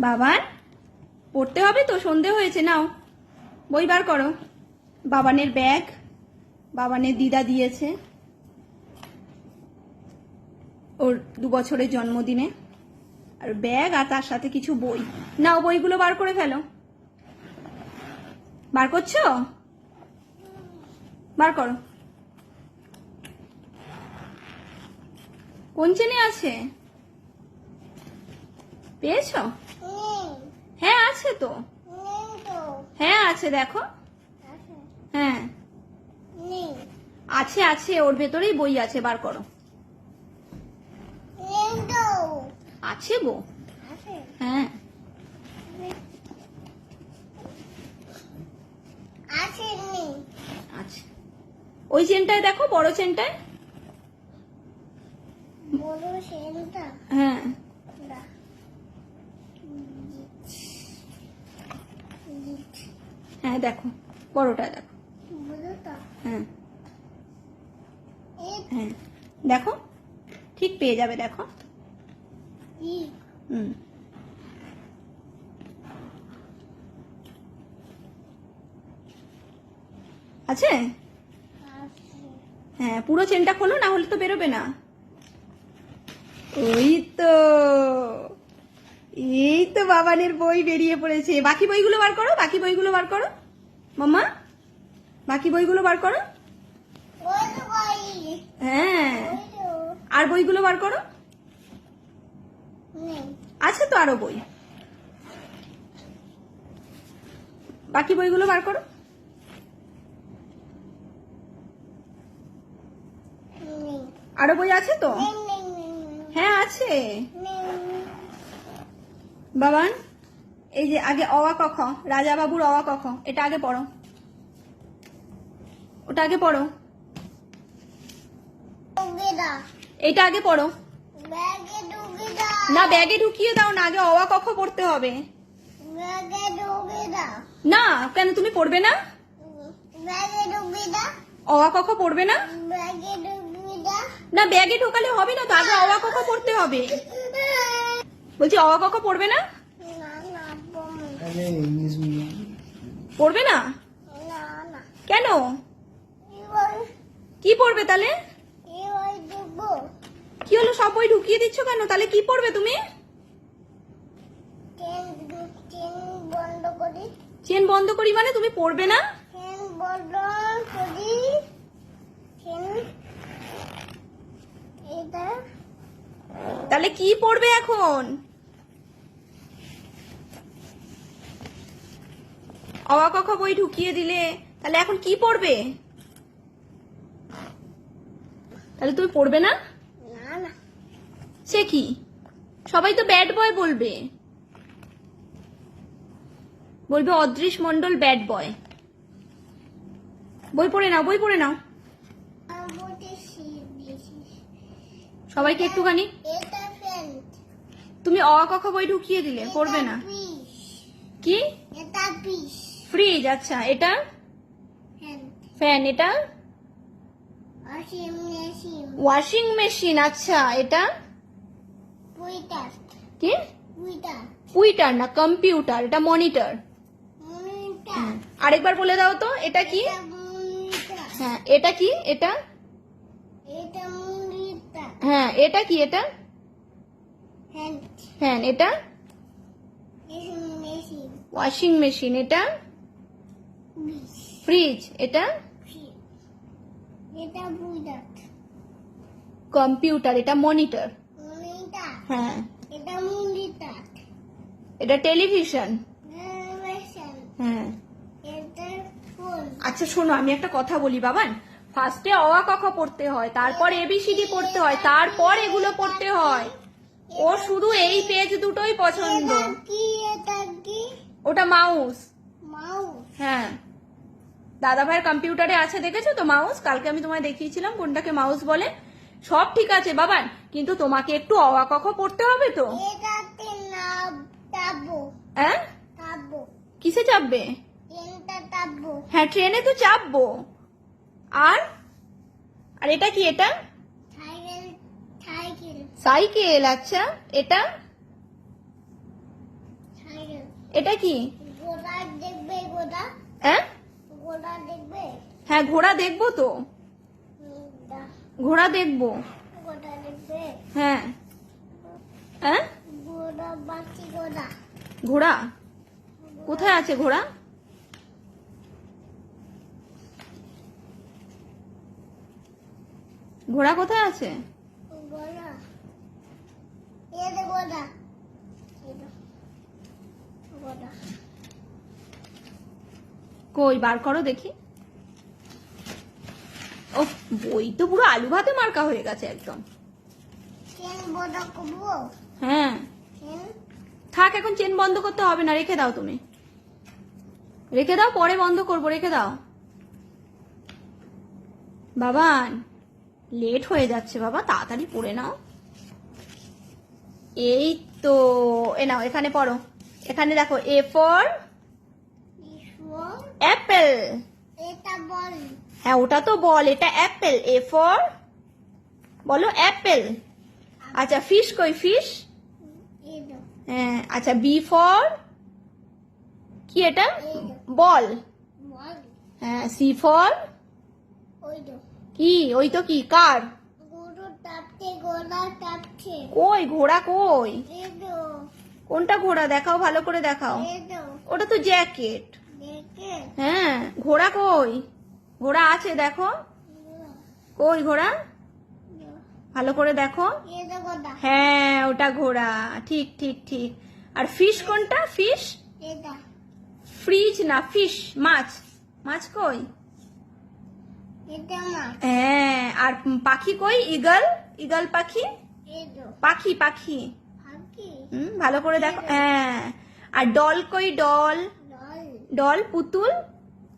বাবান পড়তে হবে তো, সন্ধে হয়েছে, নাও। বই বার করো। বাবানের ব্যাগ, বাবানের দিদা দিয়েছে। ওর দু বছরের জন্মদিনে। আর ব্যাগ আর তার সাথে কিছু বই। নাও, বইগুলো বার করে ফেলো। বার করছ? বার করো। কোন চেনে আছে? পেয়েছ? হ্যাঁ আছে তো। হ্যাঁ আছে দেখো। হ্যাঁ। আছে আছে ওর ভেতরেই বই আছে বার করো। আছে গো হ্যাঁ। আছে ওই চেনটায় দেখো বড় চেনটায়। হ্যাঁ। হ্যাঁ দেখো। বড়টা দেখো। হ্যাঁ। হ্যাঁ। দেখো? ঠিক পেয়ে যাবে দেখো। হুম। আছে? হ্যাঁ পুরো চেনটা খোলো না হলে তো বেরোবে না। ওই তো। এই তো বাবানের বই বেরিয়ে পড়েছে। বাকি বইগুলো বার করো, বাকি বইগুলো বার করো। মাম্মা, বাকি বইগুলো বার করো। হ্যাঁ আর বইগুলো বার করো। আছে তো আরও বই। বাকি বইগুলো বার করো। আরও বই আছে তো? হ্যাঁ আছে। বাবান এই যে আগে অওয়া কখ রাজা বাবুর অওয়া কখ এটা আগে পড়ো। ওটা আগে পড়ো। এটা আগে পড়ো। না ব্যাগে ঢুকিয়ে দাও না আগে অওয়া কখ পড়তে হবে। না কেন তুমি পড়বে না? অওয়া কখ পড়বে না? না ব্যাগে ঢোকালে হবে না তো আগে অওয়া কখ পড়তে হবে। বলছি অওয়া কখ পড়বে না? পড়বে না? কেন? কি পড়বে তাহলে? কি হলো, সব বই ঢুকিয়ে দিচ্ছ কেন? তাহলে কি পড়বে তুমি? চেন বন্ধ করি মানে তুমি পড়বে না? তাহলে কি পড়বে এখন? অওয়া ক খ বই ঢুকিয়ে দিলে। তাহলে এখন কি পড়বে? তাহলে তুমি পড়বে না? সে কি? সবাই তো ব্যাড বয় বলবে। বলবে অদৃশ মন্ডল ব্যাড বয় বই পড়ে নাও বই পড়ে নাও। সবাইকে একটুখানি। তুমি অ ক খ বই ঢুকিয়ে দিলে পড়বে না। কি? এটা ফ্রিজ আচ্ছা এটা? ফ্যান এটা? ওয়াশিং মেশিন আচ্ছা এটা? কি? টুইটার না কম্পিউটার এটা মনিটর আরেকবার বলে দাও তো এটা কি? হ্যাঁ এটা কি এটা? এটা হ্যাঁ এটা কি এটা? ফ্যান ফ্যান এটা? ওয়াশিং মেশিন এটা? ফ্রিজ এটা? এটা কম্পিউটার এটা মনিটর মনিটর হ্যাঁ। এটা মনিটর এটা টেলিভিশন হ্যাঁ। আচ্ছা শোনো আমি একটা কথা বলি বাবান। ফার্স্টে অ ক খ পড়তে হয় তারপর এবিসিডি পড়তে হয় তারপর এগুলো পড়তে হয়। ও শুধু এই পেজ দুটোই পছন্দ। ওটা মাউস মাউস হ্যাঁ। দাদা ভাইয়ের কম্পিউটারে আছে দেখেছ তো মাউস কালকে আমি তোমায় দেখিয়েছিলাম কোনটাকে মাউস বলে। সব ঠিক আছে বাবান কিন্তু তোমাকে একটু অওয়া কখ পড়তে হবে তো। হ্যাঁ? কিসে চাপবে? হ্যাঁ ট্রেনে তো চাপবো। আর? আর এটা কি এটা? সাইকেল আচ্ছা। এটা? এটা কি গোটা দেখবে গোটা হ্যাঁ গোটা দেখবে হ্যাঁ ঘোড়া দেখব তো? ঘোড়া দেখব। হ্যাঁ। হ্যাঁ ঘোড়া কোথায় আছে ঘোড়া? ঘোড়া কোথায় আছে? কই বার করো দেখি। ও বই তো পুরো আলু ভাতে মার্কা হয়ে গেছে একদম। হ্যাঁ। থাক এখন চেন বন্ধ করতে হবে না রেখে দাও তুমি। রেখে দাও পরে বন্ধ করব রেখে দাও। বাবান লেট হয়ে যাচ্ছে বাবা তাড়াতাড়ি পড়ে নাও। এই তো এ নাও এখানে পড়ো। এখানে দেখো এ ফর অ্যাপেল। এটা বল। হ্যাঁ ওটা তো বল, এটা অ্যাপেল এ ফর বলো অ্যাপেল আচ্ছা ফিশ কই ফিশ হ্যাঁ আচ্ছা বি ফর কি এটা? বল। হ্যাঁ সি ফর কি? ওই তো কি, কার? কই, ঘোড়া কই? কোনটা ঘোড়া? দেখাও, ভালো করে দেখাও। ওটা তো জ্যাকেট হ্যাঁ ঘোড়া কই? ঘোড়া আছে দেখো। কই ঘোড়া? ভালো করে দেখো। হ্যাঁ ওটা ঘোড়া। ঠিক ঠিক ঠিক। আর ফিশ কোনটা? ফিশ ফ্রিজ না ফিশ মাছ। মাছ কই? হ্যাঁ আর পাখি কই? ইগল ইগল পাখি? পাখি পাখি। হুম ভালো করে দেখো। হ্যাঁ। আর ডল কই? ডল ডল পুতুল?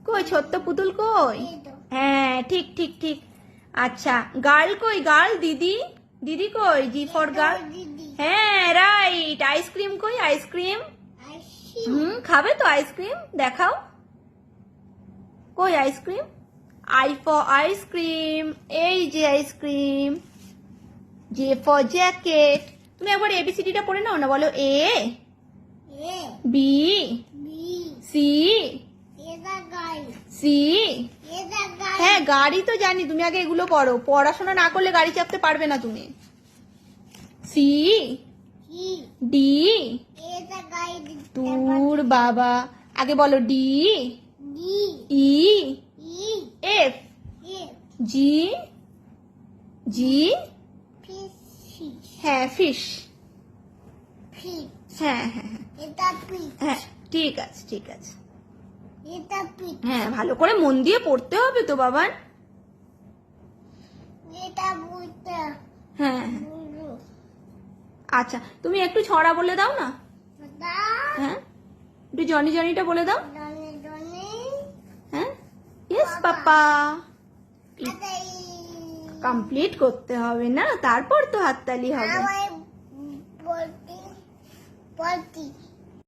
কই ছোট্ট পুতুল কই? হ্যাঁ ঠিক ঠিক ঠিক। আচ্ছা গার্ল কই? গার্ল দিদি? দিদি কই? G for girl. হ্যাঁ রাইট। আইসক্রিম কই? Ice cream. হুম খাবে তো আইসক্রিম? দেখাও। কই আইসক্রিম? I for ice cream. এই যে আইসক্রিম। J for jacket. তুমি একবার এবিসিডিটা পড়ে নাও না বলো এ? বি। সি? সি? হ্যাঁ গাড়ি তো জানি তুমি আগে এগুলো পড়ো। পড়াশোনা না করলে গাড়ি চাপতে পারবে না তুমি। সি? ডি? দূর বাবা। আগে বলো D? D E? E F? G? G? Fishy হ্যাঁ ফিশ। হ্যাঁ হ্যাঁ হ্যাঁ। হ্যাঁ ঠিক আছে ঠিক আছে। হ্যাঁ ভালো করে মন দিয়ে পড়তে হবে তো বাবান বুঝতে হ্যাঁ হ্যাঁ। আচ্ছা তুমি একটু ছড়া বলে দাও না। হ্যাঁ একটু জনি জনিটা বলে দাও। হ্যাঁ ইয়েস পাপা। কমপ্লিট করতে হবে না তারপর তো হাততালি হবে।